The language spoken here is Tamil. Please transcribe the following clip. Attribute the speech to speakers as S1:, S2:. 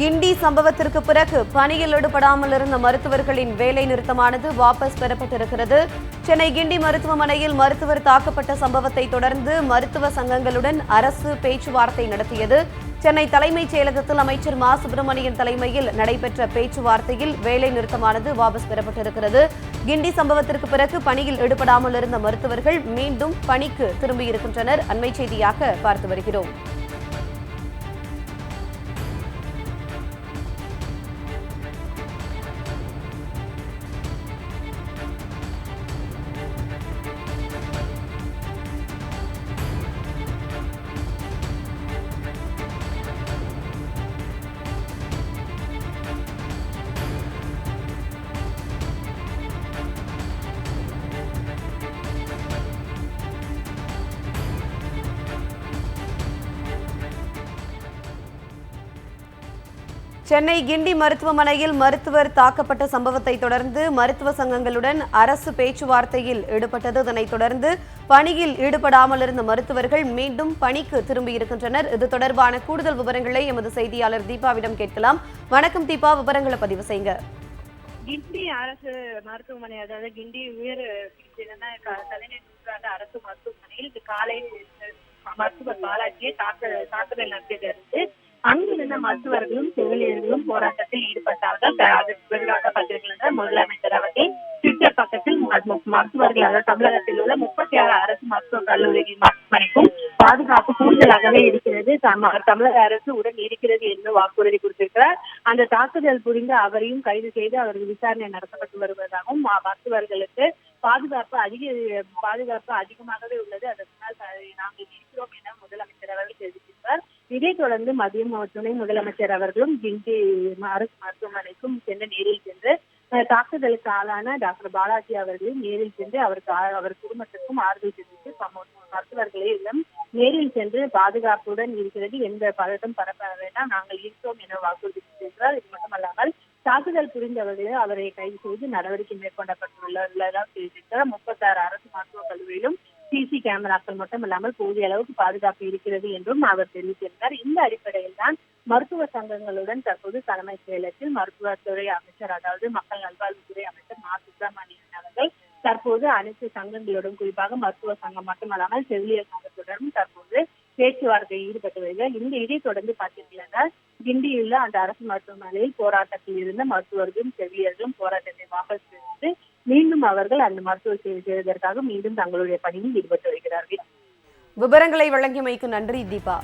S1: கிண்டி சம்பவத்திற்கு பிறகு பணியில் ஈடுபடாமல் இருந்த மருத்துவர்களின் வேலை நிறுத்தமானது வாபஸ் பெறப்பட்டிருக்கிறது. சென்னை கிண்டி மருத்துவமனையில் மருத்துவர் தாக்கப்பட்ட சம்பவத்தை தொடர்ந்து மருத்துவ சங்கங்களுடன் அரசு பேச்சுவார்த்தை நடத்தியது. சென்னை தலைமைச் செயலகத்தில் அமைச்சர் மா. சுப்பிரமணியன் தலைமையில் நடைபெற்ற பேச்சுவார்த்தையில் வேலை நிறுத்தமானது வாபஸ் பெறப்பட்டிருக்கிறது. கிண்டி சம்பவத்திற்கு பிறகு பணியில் ஈடுபடாமல் இருந்த மருத்துவர்கள் மீண்டும் பணிக்கு திரும்பியிருக்கின்றனர். அண்மை செய்தியாக பார்த்து வருகிறோம். சென்னை கிண்டி மருத்துவமனையில் மருத்துவர் தாக்கப்பட்ட சம்பவத்தை தொடர்ந்து மருத்துவ சங்கங்களுடன் அரசு பேச்சுவார்த்தையில் ஈடுபட்டது. இதனைத் தொடர்ந்து பணியில் ஈடுபடாமல் இருந்த மருத்துவர்கள் மீண்டும் பணிக்கு திரும்பியிருக்கின்றனர். இது தொடர்பான கூடுதல் விவரங்களை எமது செய்தியாளர் தீபாவிடம் கேட்கலாம். வணக்கம் தீபா விவரங்களை பதிவு செய்யுங்க.
S2: கிண்டி அரசு மருத்துவமனை அதாவது கிண்டி உயர் தலைமை அரசு மருத்துவமனையில் காலை மருத்துவர் பாலாஜியை தாக்க தாக்குதல் நடத்தியதற்கு அங்கிருந்த மருத்துவர்களும் செவிலியர்களும் போராட்டத்தில் ஈடுபட்டார்கள். த- முதலமைச்சர் அவர்கள் ட்விட்டர் பக்கத்தில் மருத்துவர்கள் அதாவது தமிழகத்தில் உள்ள முப்பத்தி ஆறு அரசு மருத்துவக் கல்லூரி மருத்துவமனைக்கும் பாதுகாப்பு கூடுதலாகவே இருக்கிறது. தமிழக அரசு உடன் இருக்கிறது என்று வாக்குறுதி கொடுத்திருக்கிறார். அந்த தாக்குதல் புரிந்து அவரையும் கைது செய்து அவருக்கு விசாரணை நடத்தப்பட்டு வருவதாகவும் மருத்துவர்களுக்கு பாதுகாப்பு அதிக பாதுகாப்பு அதிகமாகவே உள்ளது. அதனால் நாங்கள் இருக்கிறோம் என முதலமைச்சர் அவர்கள் தெரிவித்திருக்கிறார். இதைத் தொடர்ந்து மதியம் துணை முதலமைச்சர் அவர்களும் கிண்டி அரசு மருத்துவமனைக்கும் சென்று நேரில் சென்று தாக்குதலுக்கு ஆளான டாக்டர் பாலாஜி அவர்களையும் நேரில் சென்று அவருக்கு அவர் குடும்பத்திற்கும் ஆறுதல் தெரிவித்து மருத்துவர்களையும் நேரில் சென்று பாதுகாப்புடன் இருக்கிறது. எந்த பதட்டம் பரப்ப வேண்டாம். நாங்கள் இருக்கிறோம் என வாக்குறுதி சென்றார் இது மட்டுமல்லாமல் தாக்குதல் புரிந்தவர்களை அவரை கைது செய்து நடவடிக்கை மேற்கொள்ளப்பட்டுள்ளதாக தெரிவித்திருக்கிறார் முப்பத்தாறு அரசு மருத்துவக் கல்லூரியிலும் சிசி கேமராக்கள் மட்டும் இல்லாமல் போதிய அளவுக்கு பாதுகாப்பு இருக்கிறது என்றும் அவர் தெரிவித்திருந்தார். இந்த அடிப்படையில் தான் மருத்துவ சங்கங்களுடன் தற்போது தலைமை செயலகத்தில் மருத்துவத்துறை அமைச்சர் அதாவது மக்கள் நல்வாழ்வுத்துறை அமைச்சர் மா. சுப்பிரமணியன் அவர்கள் தற்போது அனைத்து சங்கங்களுடன் குறிப்பாக மருத்துவ சங்கம் மட்டுமல்லாமல் செவிலியர் சங்கத்துடனும் தற்போது பேச்சுவார்த்தையில் ஈடுபட்டு வருகிறார். இந்த இதை தொடர்ந்து பார்த்தீங்கன்னா கிண்டியுள்ள அந்த அரசு மருத்துவமனையில் போராட்டத்தில் இருந்த மருத்துவர்களும் செவிலியர்களும் போராட்டத்தை வாபஸ் பெற்று மீண்டும் அவர்கள் அந்த மருத்துவ சேவை செய்வதற்காக மீண்டும் தங்களுடைய பணியில் ஈடுபட்டு வருகிறார்கள்.
S1: விவரங்களை வழங்கியமைக்கு நன்றி தீபா.